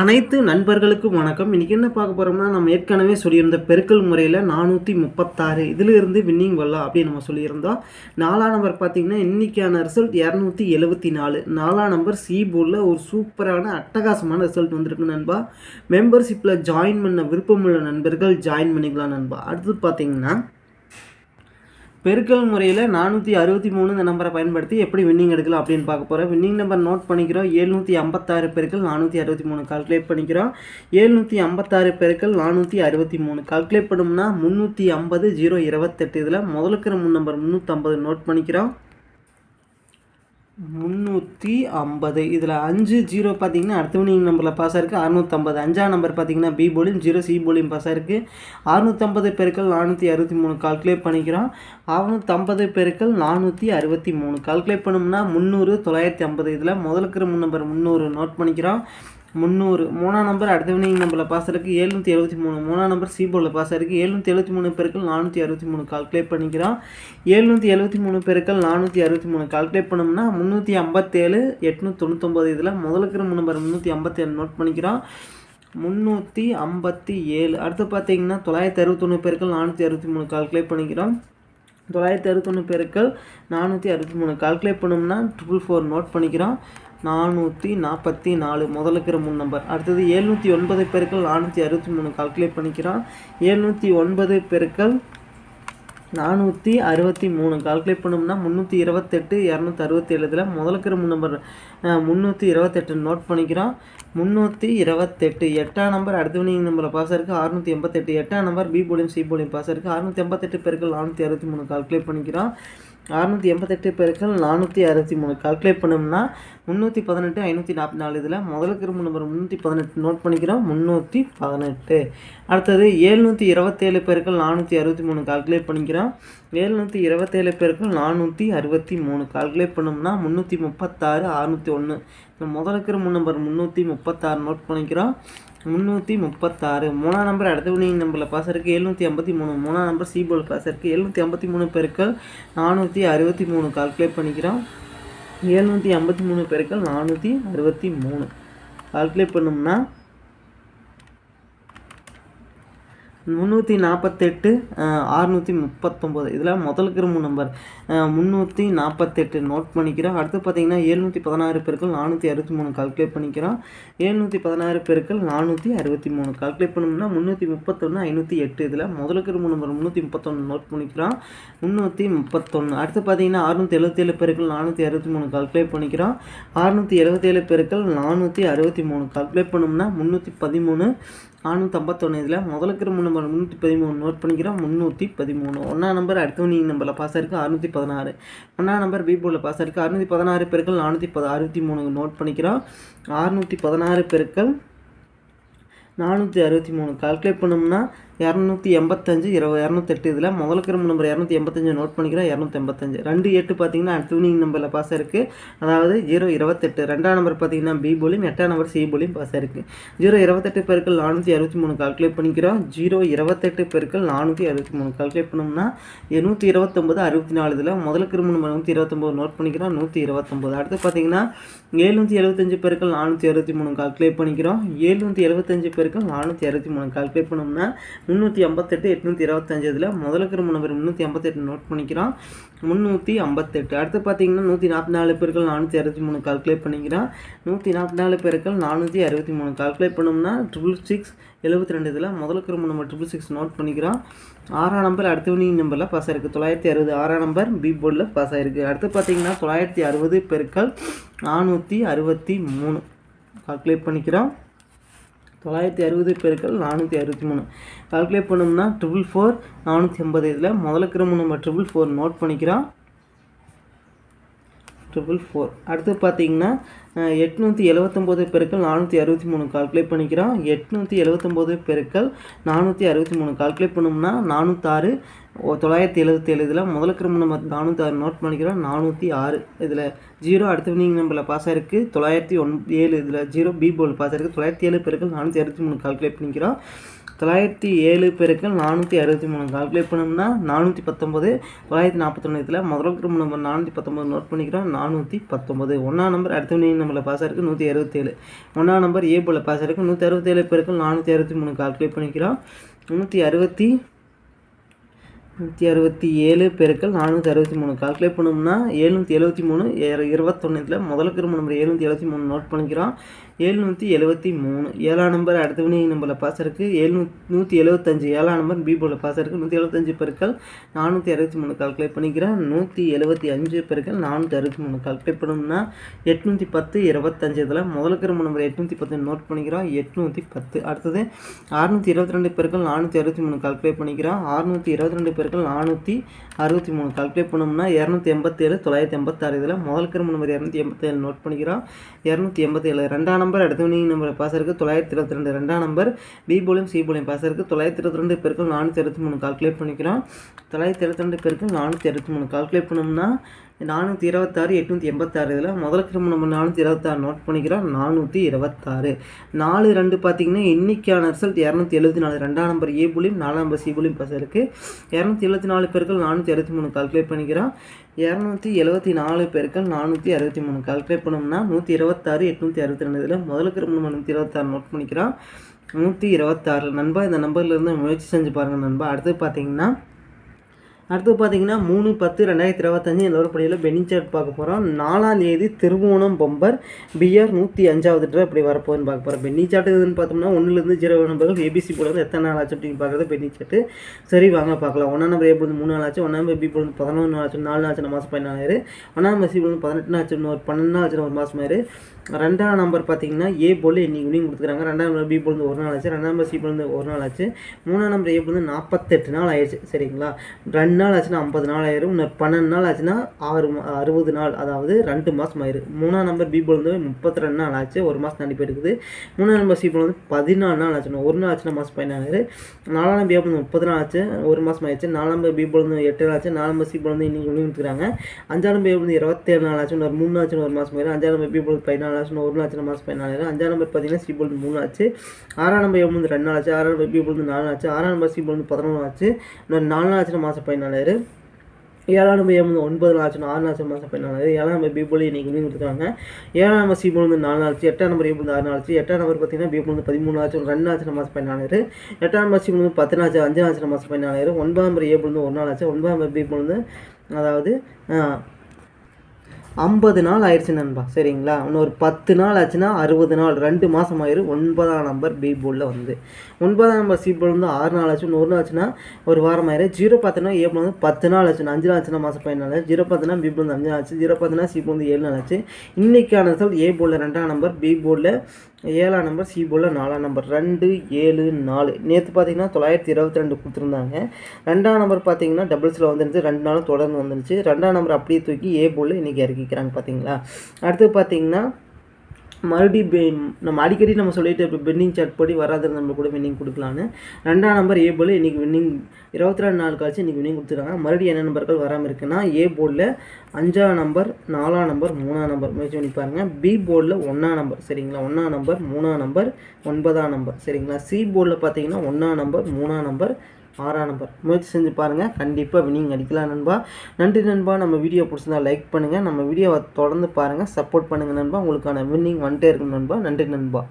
அனைத்து நண்பர்களுக்கும் வணக்கம். இன்றைக்கி என்ன பார்க்க போகிறோம்னா நம்ம ஏற்கனவே சொல்லியிருந்த பெருக்கல் முறையில் நானூற்றி முப்பத்தாறு இதிலிருந்து வின்னிங் வரலாம் அப்படின்னு நம்ம சொல்லியிருந்தோம். நாலாம் நம்பர் பார்த்தீங்கன்னா இன்றைக்கான ரிசல்ட் இரநூத்தி எழுபத்தி நாலு. நாலாம் நம்பர் சி போர்டில் ஒரு சூப்பரான அட்டகாசமான ரிசல்ட் வந்திருக்கு நண்பா. மெம்பர்ஷிப்பில் ஜாயின் பண்ண விருப்பமுள்ள நண்பர்கள் ஜாயின் பண்ணிக்கலாம் நண்பா. அடுத்து பார்த்தீங்கன்னா பெருக்கல் முறையில் நானூற்றி அறுபத்தி மூணு இந்த நம்பரை பயன்படுத்தி எப்படி வின்னிங் எடுக்கலாம் அப்படின்னு பார்க்க போகிறோம் வின்னிங் நம்பர் நோட் பண்ணிக்கிறோம். ஏழ்நூற்றி ஐம்பத்தாறு பெருக்கள் நானூற்றி அறுபத்தி மூணு கால்குலேட் பண்ணிக்கிறோம். ஏழ்நூற்றி ஐம்பத்தாறு பெருக்கள் நானூற்றி அறுபத்தி மூணு கால்குலேட் பண்ணோம்னா முந்நூற்றி ஐம்பது ஜீரோ இருபத்தெட்டு இதில் முதலுக்கிற முன் நம்பர் முந்நூற்றம்பது நோட் பண்ணிக்கிறோம். முந்நூற்றி ஐம்பது. இதில் அஞ்சு ஜீரோ பார்த்தீங்கன்னா அடுத்த வினிங் நம்பரில் பாஸ் ஆயிருக்கு. அறுநூற்றம்பது அஞ்சாம் நம்பர் பார்த்தீங்கன்னா பி போலியும் ஜீரோ சி போலியும் பாஸ் ஆயிருக்கு. அறுநூற்றம்பது பெருக்கள் நானூற்றி அறுபத்தி மூணு கால்குலேட் பண்ணிக்கிறோம். அறுநூற்றம்பது பெருக்கள் நானூற்றி அறுபத்தி மூணு. கால்குலேட் பண்ணோம்னா முந்நூறு தொள்ளாயிரத்தி ஐம்பது. இதில் முதலுக்கிற முன் நம்பர் முந்நூறு நோட் பண்ணிக்கிறோம். முந்நூறு. மூணாம் நம்பர் அடுத்த வினிங் நம்பரில் பாஸ் இருக்குது எழுநூற்றி எழுபத்தி மூணு. மூணாம் நம்பர் சி போர்டில் பாஸ் இருக்குது எழுநூற்றி எழுபத்தி மூணு பெருக்கள் நானூற்றி அறுபத்தி மூணு. கால்குலேட் பண்ணிக்கிறோம். எழுநூற்றி எழுபத்தி மூணு பெருக்கள் நானூற்றி அறுபத்தி மூணு. கால்குலேட் பண்ணோம்னா முந்நூற்றி ஐம்பத்தேழு எட்நூற்றி தொண்ணூத்தொம்பது இதில் முதலுக்கிற நம்பர் முந்நூற்றி ஐம்பத்தேழு நோட் பண்ணிக்கிறோம். முந்நூற்றி ஐம்பத்தி ஏழு அடுத்து பார்த்தீங்கன்னா தொள்ளாயிரத்தி அறுபத்தொன்று பேருக்கள் நானூற்றி அறுபத்தி மூணு. கால்குலேட் பண்ணிக்கிறோம். தொள்ளாயிரத்தி அறுபத்தொன்று பேருக்கள் நானூற்றி அறுபத்தி மூணு. கால்குலேட் பண்ணோம்னா ட்ரிபிள் ஃபோர் நோட் பண்ணிக்கிறோம். நானூற்றி நாற்பத்தி நாலு முதலுக்கிற மூணு நம்பர் அடுத்தது எழுநூற்றி ஒன்பது பெருக்கள் நானூற்றி அறுபத்தி மூணு கால்குலேட் பண்ணிக்கிறான். எழுநூற்றி ஒன்பது பெருக்கள் நானூற்றி அறுபத்தி மூணு கால்குலேட் பண்ணோம்னா முந்நூற்றி இருபத்தெட்டு இரநூத்தி அறுபத்தி ஏழுதில் முதலுக்கிற மூணு நம்பர் முந்நூற்றி இருபத்தெட்டு நோட் பண்ணிக்கிறோம் முந்நூற்றி இருபத்தெட்டு எட்டாம் நம்பர் அடுத்த வினிங் நம்பரில் பாஸ் இருக்குது அறுநூற்றி எண்பத்தெட்டு எட்டாம் நம்பர் பி போலியும் சி போலியும் பாஸ் இருக்குது அறுநூற்றி எண்பத்தெட்டு பெருக்கள் நானூற்றி அறுபத்தி மூணு கால்குலேட் பண்ணிக்கிறோம் அறநூற்றி எண்பத்தெட்டு பேருக்கள் நானூற்றி அறுபத்தி மூணு. கால்குலேட் பண்ணோம்னா முந்நூற்றி பதினெட்டு ஐநூற்றி நாற்பத்தி நாலு. இதில் முதலுக்கு நம்பர் முந்நூற்றி பதினெட்டு. நோட் பண்ணிக்கிறோம் முந்நூற்றி பதினெட்டு. அடுத்தது ஏழ்நூற்றி இருபத்தேழு பேருக்கள் நானூற்றி அறுபத்தி மூணு. கால்குலேட் பண்ணிக்கிறோம். ஏழ்நூற்றி இருபத்தேழு பெருக்கள் நானூற்றி அறுபத்தி மூணு. கால்குலேட் பண்ணோம்னா முந்நூற்றி முப்பத்தாறு அறுநூற்றி ஒன்று முதல்ல இருக்கிற மூணு நம்பர் முந்நூற்றி முப்பத்தாறு நோட் பண்ணிக்கிறோம். முந்நூற்றி முப்பத்தாறு. மூணாம் நம்பர் அடுத்த வினிங் நம்பரில் பாஸ் இருக்குது எழுநூற்றி ஐம்பத்தி மூணு. மூணாம் நம்பர் சி போல் பாஸ் இருக்குது எழுநூற்றி ஐம்பத்தி மூணு பெருக்கள் நானூற்றி அறுபத்தி மூணு. கால்குலேட் பண்ணிக்கிறோம். எழுநூற்றி ஐம்பத்தி மூணு பெருக்கள் நானூற்றி அறுபத்தி மூணு. கால்குலேட் பண்ணோம்னா முந்நூற்றி நாற்பத்தெட்டு அறுநூற்றி முப்பத்தொம்போது. இதில் முதல் கிருமு நம்பர். முந்நூற்றி நாற்பத்தெட்டு நோட் பண்ணிக்கிறோம். அடுத்து பார்த்தீங்கன்னா ஏழ்நூற்றி பதினாறு பேருக்கள் நானூற்றி அறுபத்தி மூணு கால்குலேட் பண்ணிக்கிறோம். ஏழ்நூற்றி பதினாறு பெருக்கள் நானூற்றி அறுபத்தி மூணு கால்குலேட் பண்ணோம்னா முந்நூற்றி முப்பத்தொன்று ஐநூற்றி எட்டு. இதில் முதல் கிருமு நம்பர் முந்நூற்றி முப்பத்தொன்று நோட் பண்ணிக்கிறோம். முந்நூற்றி முப்பத்தொன்று அடுத்து பார்த்தீங்கன்னா அறுநூற்றி எழுபத்தேழு பேருக்கள் நானூற்றி அறுபத்தி மூணு கால்குலேட் பண்ணிக்கிறோம். அறுநூற்றி எழுபத்தேழு பேருக்கள் நானூற்றி அறுபத்தி மூணு கால்குலேட் பண்ணோம்னா முந்நூற்றி பதிமூணு நானூற்றி ஐம்பத்தொன்று இதில் முதலுக்கு மூணு நம்பர் முந்நூற்றி பதிமூணு நோட் பண்ணிக்கிறோம். முந்நூற்றி பதிமூணு. ஒன்றா நம்பர் அடுத்த நீ நம்பரில் பாஸ் ஆயிருக்கு. அறுநூற்றி பதினாறு. ஒன்றா நம்பர் பி போர்டில் பாஸ் ஆயிருக்கு. அறுநூற்றி பதினாறு பெருக்கள் நானூற்றி பத அறுபத்தி மூணு நோட் பண்ணிக்கிறோம். அறுநூற்றி பதினாறு பெருக்கள் நானூற்றி அறுபத்தி மூணு. கால்குலேட் பண்ணோம்னா இரநூத்தி எண்பத்தஞ்சு இருபது இரநூத்தெட்டு இதில் முதல் கிரும்பு நம்பர் இரநூத்தி எண்பத்தஞ்சு நோட் பண்ணிக்கிறோம் இரநூத்தி எண்பத்தஞ்சு. ரெண்டு எட்டு பார்த்தீங்கன்னா டூனிங் நம்பரில் பாஸ் இருக்குது அதாவது ஜீரோ இருபத்தெட்டு. ரெண்டாம் நம்பர் பார்த்தீங்கன்னா பி போலியும் எட்டாம் நம்பர் சி போலியும் பாஸ் இருக்குது ஜீரோ இருபத்தெட்டு பெருக்கள் நானூற்றி அறுபத்தி மூணு கால்குலேட் பண்ணிக்கிறோம். ஜீரோ இருபத்தெட்டு பெருக்கள் நானூற்றி அறுபத்தி மூணு கால்குலேட் பண்ணோம்னா நூற்றி இருபத்தொம்பது அறுபத்தி நாலு இதில் முதல் கிரும்பு நம்பர் நூற்றி இருபத்தொம்பது நோட் பண்ணிக்கிறோம் நூற்றி இருபத்தொம்பது. அடுத்து பார்த்தீங்கன்னா ஏழ்நூற்றி எழுபத்தஞ்சு பெருக்கள் நானூற்றி அறுபத்தி மூணு கால்குலேட் பண்ணிக்கிறோம். ஏழ்நூற்றி எழுபத்தஞ்சு பெருக்கள் நானூற்றி அறுபத்தி மூணு கால்குலேட் பண்ணோம்னா முந்நூற்றி ஐம்பத்தெட்டு எட்நூற்றி இருபத்தஞ்சு இதில் முதல்ல கிரும நம்பர் முந்நூற்றி ஐம்பத்தெட்டு நோட் பண்ணிக்கிறான் முந்நூற்றி ஐம்பத்தெட்டு அடுத்து பார்த்தீங்கன்னா நூற்றி நாற்பத்தி நாலு பேருக்கள் நானூற்றி அறுபத்தி மூணு கால்குலேட் பண்ணிக்கிறான் நூற்றி நாற்பத்தி நாலு பேருக்கள் நானூற்றி அறுபத்தி மூணு கால்குலேட் பண்ணோம்னா ட்ரிபிள் சிக்ஸ் எழுபத்தி ரெண்டு இதில் முதல்ல கிரும நம்பர் ட்ரிபிள் சிக்ஸ் நோட் பண்ணிக்கிறோம். ஆறாம் நம்பர் அடுத்த வினிங் நம்பரில் பாஸ் ஆயிருக்கு. தொள்ளாயிரத்தி அறுபது ஆறாம் நம்பர் பி போர்டில் பாஸ் ஆயிருக்கு. அடுத்து பார்த்தீங்கன்னா தொள்ளாயிரத்தி அறுபது பெருக்கள் நானூற்றி அறுபத்தி மூணு கால்குலேட் பண்ணிக்கிறோம். தொள்ளாயிரத்தி அறுபது பெருக்கள் நானூற்றி அறுபத்தி மூணு. கால்குலேட் பண்ணோம்னா ட்ரிபிள் ஃபோர் நானூற்றி ஐம்பது இதில் முதல்ல கிரம நம்ம ட்ரிபிள் ஃபோர் நோட் பண்ணிக்கிறோம். ட்ரிபிள் ஃபோர் அடுத்து பார்த்தீங்கன்னா எட்நூற்றி எழுவத்தொம்போது பெருக்கள் நானூற்றி அறுபத்தி மூணு கால்குலேட் பண்ணிக்கிறோம். எட்நூற்றி எழுவத்தொம்போது பெருக்கள் நானூற்றி அறுபத்தி மூணு கால்குலேட் பண்ணோம்னா நானூற்றாறு ஓ தொள்ளாயிரத்தி எழுபத்தி ஏழு இதில் முதல் கிரும நம்ம நானூற்றி ஆறு நோட் பண்ணிக்கிறோம். நானூற்றி ஆறு இதில் ஜீரோ அடுத்த வினிங் நம்பரில் பாஸ் ஆயிருக்கு. தொள்ளாயிரத்தி ஒன் ஏழு இதில் ஜீரோ பி போல் பாஸ் ஆயிருக்கு. தொள்ளாயிரத்தி ஏழு பெருக்கள் நானூற்றி அறுபத்தி மூணு கால்குலேட் பண்ணிக்கிறோம். தொள்ளாயிரத்தி ஏழு பெருக்கள் நானூற்றி அறுபத்தி மூணு கால்குலேட் பண்ணோம்னா நானூற்றி பத்தொம்பது தொள்ளாயிரத்தி நாற்பத்தொன்று இதில் முதல் குரூப் நம்பர் நானூற்றி பத்தொம்பது நோட் பண்ணிக்கிறோம். நானூற்றி பத்தொம்பது. ஒன்றாம் நம்பர் அடுத்த மணி நம்பரில் பாஸ் ஆயிருக்கு நூற்றி அறுபத்தேழு. ஒன்றாம் நம்பர் ஏ போல் பாஸ் ஆயிருக்கு நூற்றி அறுபத்தேழு பெருக்கள் நானூற்றி அறுபத்தி மூணு கால்குலேட் பண்ணிக்கிறோம். நூற்றி அறுபத்தி நூற்றி அறுபத்தி ஏழு பெருக்கள் நானூற்றி அறுபத்தி மூணு கால்குலேட் பண்ணோம்னா ஏழ்நூற்றி எழுபத்தி மூணு இருபத்தொன்னு இதில் முதல் கிரும நம்பர் எழுநூற்றி எழுபத்தி மூணு நோட் பண்ணிக்கிறோம். ஏழுநூற்றி எழுபத்தி மூணு. ஏழாம் நம்பர் அடுத்த வினை நம்பரில் பாஸ் இருக்குது எழுநூ நூற்றி எழுபத்தஞ்சு. ஏழாம் நம்பர் பி போர்டில் பாஸ் இருக்குது நூற்றி எழுபத்தஞ்சு பெருக்கள் நானூற்றி அறுபத்தி மூணு கால்குலேட் பண்ணிக்கிறேன் நூற்றி எழுபத்தி அஞ்சு பெருக்கள் நானூற்றி அறுபத்தி மூணு கால்குலேட் பண்ணோம்னா எட்நூற்றி பத்து இருபத்தஞ்சு இதில் முதல் கிரும நம்பர் எட்நூற்றி பத்து நோட் பண்ணிக்கிறோம். எட்நூற்றி பத்து. அடுத்தது அறுநூற்றி இருபத்தி ரெண்டு பெருக்கள் நானூற்றி அறுபத்தி மூணு கால்குலேட் பண்ணிக்கிறோம். அறுநூற்றி இருபத்தி ரெண்டு பெருக்கள் நானூற்றி அறுபத்தி மூணு கால்குலேட் பண்ணோம்னா இரநூத்தி எண்பத்தேழு தொள்ளாயிரத்தி எண்பத்தாறு இதில் முதல் கிரும நம்பர் இரநூத்தி எண்பத்தேழு நோட் பண்ணிக்கிறோம். இரநூத்தி எண்பத்தேழு. ரெண்டாம் நம்பர் அடுத்தவனிங் நம்பர் பாஸ் இருக்குது தொள்ளாயிரத்தி இருபத்தி ரெண்டு ரெண்டாம் நம்பர் பி போலியும் சி போலியும் பாஸ் இருக்குது தொள்ளாயிரத்தி இருபத்தி ரெண்டு பெருக்கள் நானூற்றி அறுபத்தி மூணு கால்குலேட் பண்ணிக்கிறோம். தொள்ளாயிரத்தி இருபத்தி ரெண்டு பெருக்கள் நானூற்றி அறுபத்தி மூணு கால்குலேட் பண்ணோம்னா நானூற்றி இருபத்தாறு எட்நூற்றி எண்பத்தாறு இதில் முதல் கிரும நம்ம நானூற்றி இருபத்தாறு நோட் பண்ணிக்கிறோம். நானூற்றி இருபத்தாறு நாலு ரெண்டு பார்த்தீங்கன்னா இன்றைக்கான ரிசல்ட் இரநூத்தி எழுபத்தி நாலு. ரெண்டாம் நம்பர் ஏ புலியும் நாலாம் நம்பர் சி புலியும் பஸ் இருக்குது இரநூத்தி எழுபத்தி நாலு பேர்கள் நானூற்றி அறுபத்தி மூணு கால்குலேட் பண்ணிக்கிறோம். இரநூத்தி எழுபத்தி நாலு பேர்கள் நானூற்றி அறுபத்தி மூணு. கால்குலேட் பண்ணோம்னா நூற்றி இருபத்தாறு எட்நூற்றி அறுபத்தி ரெண்டு இதில் முதல் கிரும நம்ம நூற்றி இருபத்தாறு நோட் பண்ணிக்கிறோம். நூற்றி இருபத்தாறு நண்பா இந்த நம்பர்லேருந்து முயற்சி செஞ்சு பாருங்கள் நண்பா. அடுத்து பார்த்தீங்கன்னா அடுத்து பார்த்தீங்கன்னா மூணு பத்து ரெண்டாயிரத்தி இருபத்தஞ்சு நிலவரப்படியில் பெனிச்சார்ட் பார்க்க போகிறோம் நாலாம் தேதி திருவோணம் பொம்பர் பிஆர் நூற்றி அஞ்சாவது ட்ரா இப்படி வரப்போகுதுன்னு பார்க்க போகிறோம் பென்னி சாட்டுன்னு பார்த்தோம்னா ஒன்றுலேருந்து ஜீரோ நம்பர்கள் ஏபிசி போல எத்தனை நாள் ஆச்சு அப்படின்னு பார்க்குறது பெனிசாட்டு சரி வாங்க பார்க்கலாம். ஒன்றாம் நம்பர் ஏ மூணு நாள் ஆச்சு ஒன்றாம் நம்பர் பி பொழுது பதினொன்று ஆச்சு நாலு ஆச்சு மாதம் பதினாலாயிரம் ஒன்றாம் நம்பர் சி பொழுது பதினெட்டு ஆச்சு ஒரு பன்னெண்டு ஆச்சு ஒரு மாதம் ஆயிரு. ரெண்டாம் நம்பர் பார்த்தீங்கன்னா ஏ போல் இன்னைக்கு இவனிங் கொடுத்துருக்காங்க. ரெண்டாம் நம்பர் பி பொழுது ஒரு நாள் ஆச்சு ரெண்டாம் நம்பர் சி பொழுது ஒரு நாள் ஆச்சு. மூணாம் நம்பர் ஏ பொழுது நாற்பத்தெட்டு நாள் ஆயிடுச்சு. சரிங்களா? ரெண்டு நாள் ஆச்சுன்னா ஐம்பது நாள் ஆயிரும் இன்னும் பன்னெண்டு நாள் ஆச்சுன்னா ஆறு அறுபது நாள் அதாவது ரெண்டு மாதம் ஆயிரும் மூணாம் நம்பர் பி பொழுது முப்பத்தி ரெண்டு நாள் ஆச்சு ஒரு மாதம் தண்ணி போயிருக்குது மூணாம் நம்பர் சி வந்து பதினாலு நாள் ஆச்சுன்னா ஒரு நாள் ஆச்சுன்னா மாதம் பதினாலு நாலாம் நம்பர் ஏ முப்பது நாள் ஆச்சு ஒரு மாதம் ஆயிடுச்சு நாலாம் நம்பர் பி பொழுது எட்டு நாள் ஆச்சு நாலாம் நம்பர் சி பொழுது இன்னைக்கு விழுந்துருக்காங்க அஞ்சாம் நம்பர் ஏ பொழுது இருபத்தேழு நாள் ஆச்சு ஒரு மூணு ஆச்சுன்னு ஒரு மாதம் ஆயிரும் அஞ்சாம் நம்பர் பி பொழுது பதினாலு ஆச்சுன்னு ஒரு நாள் ஆச்சுன்னா மாதம் பதினாலாயிரம் அஞ்சாம் நம்பர் பார்த்தீங்கன்னா சி பொழுது மூணு ஆச்சு ஆறாம் நம்பர் ஏ வந்து ரெண்டு நாள் ஆச்சு ஆறாம் நம்பர் பி பொழுது நாலு ஆச்சு ஆறாம் நம்பர் சி பொழுது பதினொன்று ஆச்சு இன்னொரு நாலு நாள் ஆச்சுன்னா மாதம் பதினாலாயிரம் ஏழாம் நம்பர் ஏழு ஒன்பது நாள் ஆச்சு ஆறு நாள் மாதம் பண்ணாரு ஏழாம் நம்பர் பி போலி இன்றைக்கி மீன் கொடுத்துருக்காங்க ஏழாம் நம்பர் சி போல் நாலு நாள் எட்டாம் நம்பர் ஏ போல் ஆறு நாள் ஆச்சு. எட்டாம் நம்பர் பார்த்தீங்கன்னா பி போல் பதிமூணு ஆச்சு ரெண்டு நாள் மாதம் பண்ணாரு எட்டாம் நம்பர் சி போல் பத்து நாள் ஆச்சு அஞ்சு நாள் மாதம் பண்ணாரு ஒன்பதாம் நம்பர் ஏ போல் ஒரு நாள் ஆச்சு. ஒன்பதாம் நம்பர் பி போல் அதாவது ஐம்பது நாள் ஆயிடுச்சு நண்பா சரிங்களா? இன்னொரு பத்து நாள் ஆச்சுன்னா அறுபது நாள் ரெண்டு மாதம் ஆயிரும் ஒன்பதாம் நம்பர் பி போர்டில் வந்து. ஒன்பதாம் நம்பர் சி போர்டு வந்து ஆறு நாள் ஆச்சு ஒரு நாள் ஆச்சுன்னா ஒரு வாரம் ஆயிரும் ஜீரோ பார்த்தோன்னா ஏ வந்து பத்து நாள் ஆச்சு அஞ்சு நாள் ஆச்சுன்னா மாதம் பதினாலு ஜீரோ பத்துனா பி போர்டு வந்து அஞ்சு நாள் ஆச்சு. ஜீரோ பத்துனா சி போர்டு வந்து ஏழு நாள் ஆச்சு. இன்றைக்கான ரிசல்ட் ஏ போர்டில் ரெண்டாம் நம்பர் பி போர்டில் ஏழாம் நம்பர் சி போர்டில் நாலாம் நம்பர் ரெண்டு ஏழு நாலு. நேற்று பார்த்தீங்கன்னா தொள்ளாயிரத்தி இருபத்தி ரெண்டு கொடுத்துருந்தாங்க. ரெண்டாம் நம்பர் பார்த்தீங்கன்னா டபுள்ஸில் வந்துருந்துச்சு ரெண்டு நாளும் தொடர்ந்து வந்துருச்சு. ரெண்டாம் நம்பர் அப்படியே தூக்கி ஏ போர்டில் இன்றைக்கி இறக்கிக்கிறாங்க பார்த்தீங்களா அடுத்து பார்த்தீங்கன்னா மறுபடியும் நம்ம அடிக்கடி நம்ம சொல்லிட்டு இப்போ பெண்டிங் சார்ட் படி வராத நம்ம கூட வின்னிங் கொடுக்கலான்னு. ரெண்டாம் நம்பர் ஏ போல் இன்றைக்கி வின்னிங் இருபத்தி ரெண்டு நாள் கழிச்சு இன்றைக்கி வின்னிங் கொடுத்துருக்காங்க. மறுபடியும் என்ன நம்பர்கள் வராமல் இருக்குன்னா ஏ போர்டில் அஞ்சாம் நம்பர் நாலாம் நம்பர் மூணாம் நம்பர் முயற்சி பண்ணி பாருங்கள் பி போர்டில் ஒன்றாம் நம்பர் சரிங்களா? ஒன்றாம் நம்பர் மூணாம் நம்பர் ஒன்பதாம் நம்பர் சரிங்களா? சி போர்டில் பார்த்தீங்கன்னா ஒன்றாம் நம்பர் மூணாம் நம்பர் ஆறாம் நம்பர். முயற்சி செஞ்சு பாருங்கள் கண்டிப்பாக வினிங் அடிக்கலாம் நண்பா. நன்றி நண்பா. நம்ம வீடியோ பிடிச்சிருந்தா லைக் பண்ணுங்கள் நம்ம வீடியோவை தொடர்ந்து பாருங்கள் சப்போர்ட் பண்ணுங்கள் நண்பா. உங்களுக்கான வின்னிங் வந்துட்டே இருக்கும் நண்பா. நன்றி நண்பா.